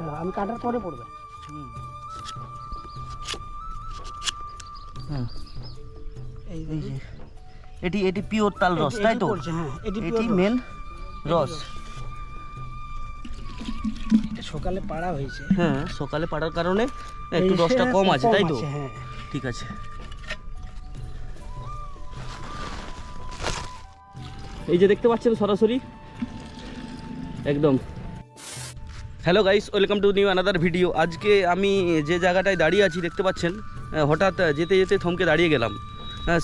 হ্যাঁ, আমি কাটার পরে পড়বে। হ্যাঁ এটি এটি পিওর তাল রস তাই তো? হ্যাঁ এটি মেন রস। সকালে পাড়া হয়েছে। হ্যাঁ সকালে পাড়ার কারণে একটু রসটা কম আছে তাই তো? হ্যাঁ। ঠিক আছে। এই যে দেখতে পাচ্ছেন সরাসরি? একদম। Hello guys welcome to new another video আজকে আমি যে জায়গাটায় দাঁড়িয়ে আছি, দেখতে পাচ্ছেন হঠাৎ যেতে যেতে থমকে দাঁড়িয়ে গেলাম।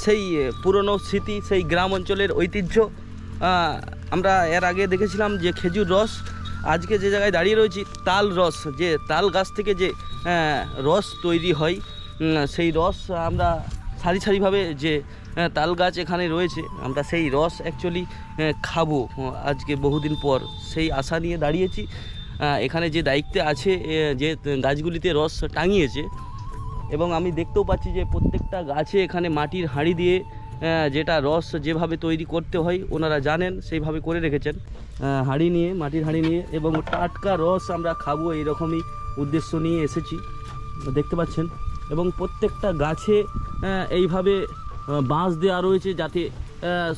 সেই পুরনো স্মৃতি, সেই গ্রাম অঞ্চলের ঐতিহ্য আমরা এর আগে দেখেছিলাম যে খেজুর রস, আজকে যে জায়গায় দাঁড়িয়ে রয়েছি, তাল রস, যে তাল গাছ থেকে যে রস তৈরি হয় সেই রস আমরা সারি সারিভাবে যে তাল গাছ এখানে রয়েছে, আমরা সেই রস অ্যাকচুয়ালি খাব আজকে বহুদিন পর। সেই আশা নিয়ে দাঁড়িয়েছি এখানে যে দায়িত্বে আছে যে গাছগুলিতে রস টাঙিয়েছে, এবং আমি দেখতেও পাচ্ছি যে প্রত্যেকটা গাছে এখানে মাটির হাঁড়ি দিয়ে যেটা রস যেভাবে তৈরি করতে হয়, ওনারা জানেন, সেইভাবে করে রেখেছেন। হাঁড়ি নিয়ে, মাটির হাঁড়ি নিয়ে, এবং টাটকা রস আমরা খাব এইরকমই উদ্দেশ্য নিয়ে এসেছি, দেখতে পাচ্ছেন। এবং প্রত্যেকটা গাছে এইভাবে বাঁশ দেওয়া রয়েছে যাতে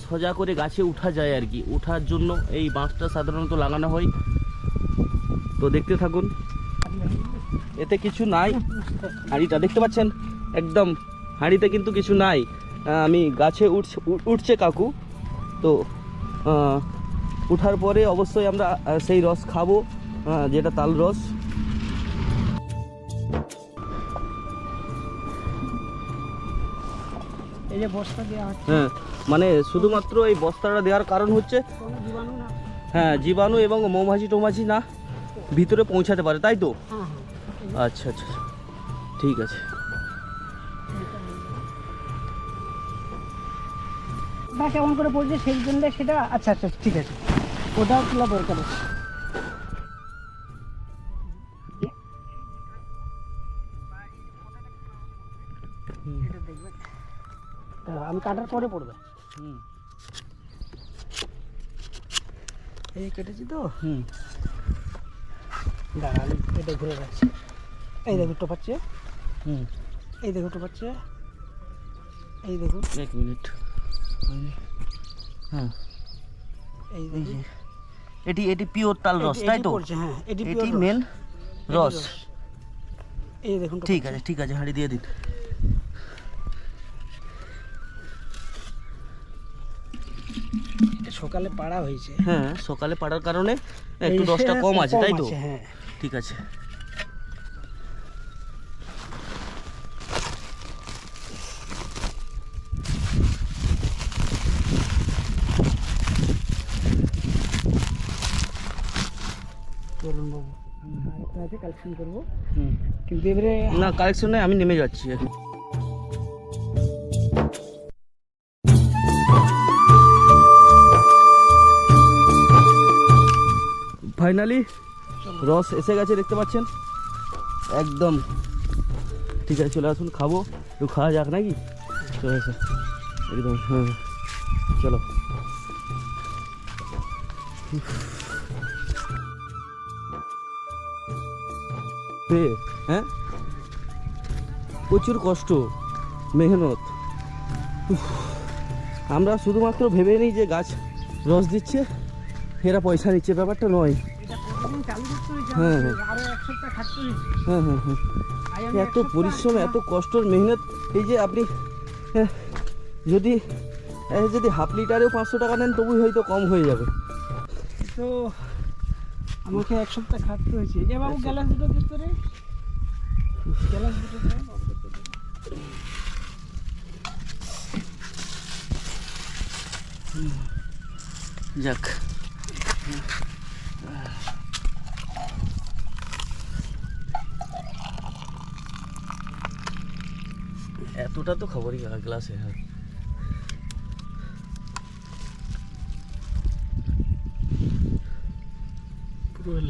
সোজা করে গাছে উঠা যায় আর কি। ওঠার জন্য এই বাঁশটা সাধারণত লাগানো হয়। তো দেখতে থাকুন। এতে কিছু নাই। হাঁড়িটা দেখতে পাচ্ছেন? একদম হাঁড়িতে কিন্তু কিছু নাই। আমি গাছে উঠছে উঠছে কাকু। তো উঠার পরে অবশ্যই আমরা সেই রস খাব যেটা তাল রস। এই যে বস্তা দেওয়া হচ্ছে। হ্যাঁ মানে শুধুমাত্র এই বস্তাটা দেওয়ার কারণ হচ্ছে জীবাণু হ্যাঁ জীবাণু এবং মৌমাছি টোমাছি না। ভিতরে পৌঁছাতে পারে তাই তো? হ্যাঁ হ্যাঁ। আচ্ছা আচ্ছা ঠিক আছে। ওটা কেমন করে পড়ছে সেই জন্য সেটা? আচ্ছা আচ্ছা ঠিক আছে। ওটাও তোলা দরকার আছে। আমি কাটার পরে পড়বে। হুম। এই কেটেছি তো? হুম। দাঁড়া আমি এটা ঘুরে রাখছি এই দেখো টোপাচ্ছে হুম। এই দেখো টোপাচ্ছে এই দেখো। এক মিনিট। হ্যাঁ। এই এই এটি এটি পিওর তাল রস তাই তো? হ্যাঁ এটি এটি রস। মেন রস। এই দেখুন ঠিক আছে। ঠিক আছে হাঁড়ি দিয়ে দিন। সকালে পাড়া হয়েছে। হ্যাঁ সকালে পাড়ার কারণে একটু রসটা কম আছে তাই তো? হ্যাঁ। ঠিক আছে। বাবু আরেকটা আছে কালেকশন করব। হুম। কিন্তু এবারে না কালেকশনে আমি নেমে যাচ্ছি এখন। ফাইনালি রস এসে গেছে, দেখতে পাচ্ছেন? একদম। ঠিক আছে, চলে আসুন, খাব। একটু খাওয়া যাক নাকি? চলে একদম হ্যাঁ। চলো। হ্যাঁ? প্রচুর কষ্ট, মেহনত। আমরা শুধুমাত্র ভেবে নিই যে গাছ রস দিচ্ছে, এরা পয়সা নিচ্ছে, ব্যাপারটা নয়। হ্যাঁ, হ্যাঁ। হ্যাঁ হ্যাঁ হ্যাঁ। এত পরিশ্রম এত কষ্টর মেহনত এই যে আপনি হ্যাঁ, যদি যদি হাফ লিটারেও পাঁচশো টাকা নেন তবুই হয়তো কম হয়ে যাবে। তো আমাকে এক সপ্তাহ খাটতে হয়েছে। এ বাবু গ্যালাস দুটো দিস তো রে গ্যালাস দুটো যাক। এতটা তো খবরই গ্লাসে হ্যাঁ।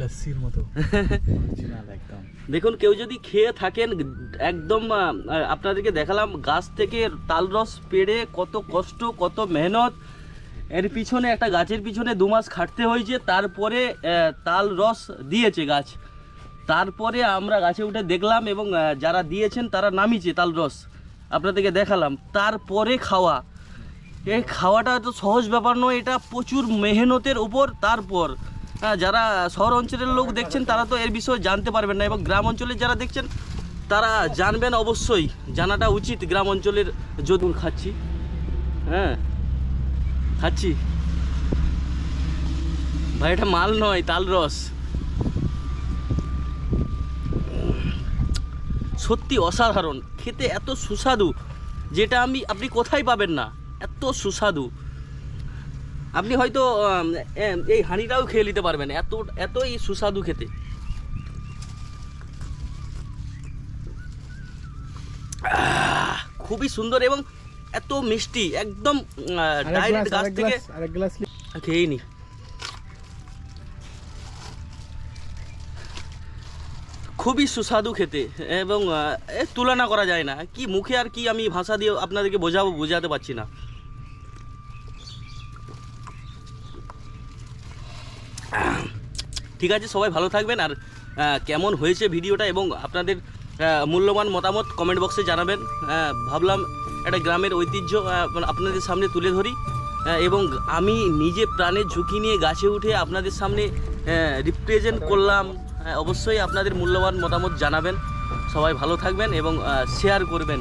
লস্যির মতো। একদম। দেখুন কেউ যদি খেয়ে থাকেন একদম আপনাদেরকে দেখালাম গাছ থেকে তাল রস পেড়ে কত কষ্ট কত মেহনত। এর পিছনে একটা গাছের পিছনে দু মাস খাটতে হয়েছে তারপরে তাল রস দিয়েছে গাছ। তারপরে আমরা গাছে উঠে দেখলাম এবং যারা দিয়েছেন তারা নামিয়েছে তাল রস। আপনাদেরকে দেখালাম তারপরে খাওয়া। এই খাওয়াটা তো সহজ ব্যাপার নয় এটা প্রচুর মেহনতের উপর তারপর। হ্যাঁ, যারা শহর অঞ্চলের লোক দেখছেন তারা তো এর বিষয়ে জানতে পারবেন না এবং গ্রাম অঞ্চলে যারা দেখছেন তারা জানবেন অবশ্যই জানাটা উচিত গ্রাম অঞ্চলের যদুর খাচ্ছি। হ্যাঁ খাচ্ছি। ভাই এটা মাল নয় তাল রস। সত্যি অসাধারণ। খেতে এত সুস্বাদু যেটা আমি আপনি কোথায় পাবেন না? এত সুস্বাদু। আপনি হয়তো এই হাঁড়িটাও খেয়ে নিতে পারবেন এত এতই সুস্বাদু খেতে। খুবই সুন্দর এবং এত মিষ্টি একদম ডাইরেক্ট গাছ থেকে খেয়ে নি। খুবই সুস্বাদু খেতে, এবং তুলনা করা যায় না। কি মুখে আর কি আমি ভাষা দিয়ে আপনাদেরকে বোঝাবো, বোঝাতে পারছি না। ঠিক আছে, সবাই ভালো থাকবেন, আর কেমন হয়েছে ভিডিওটা এবং আপনাদের মূল্যবান মতামত কমেন্ট বক্সে জানাবেন। ভাবলাম একটা গ্রামের ঐতিহ্য আপনাদের সামনে তুলে ধরি। এবং আমি নিজে প্রাণের ঝুঁকি নিয়ে গাছে উঠে আপনাদের সামনে রিপ্রেজেন্ট করলাম। অবশ্যই আপনাদের মূল্যবান মতামত জানাবেন। সবাই ভালো থাকবেন এবং শেয়ার করবেন।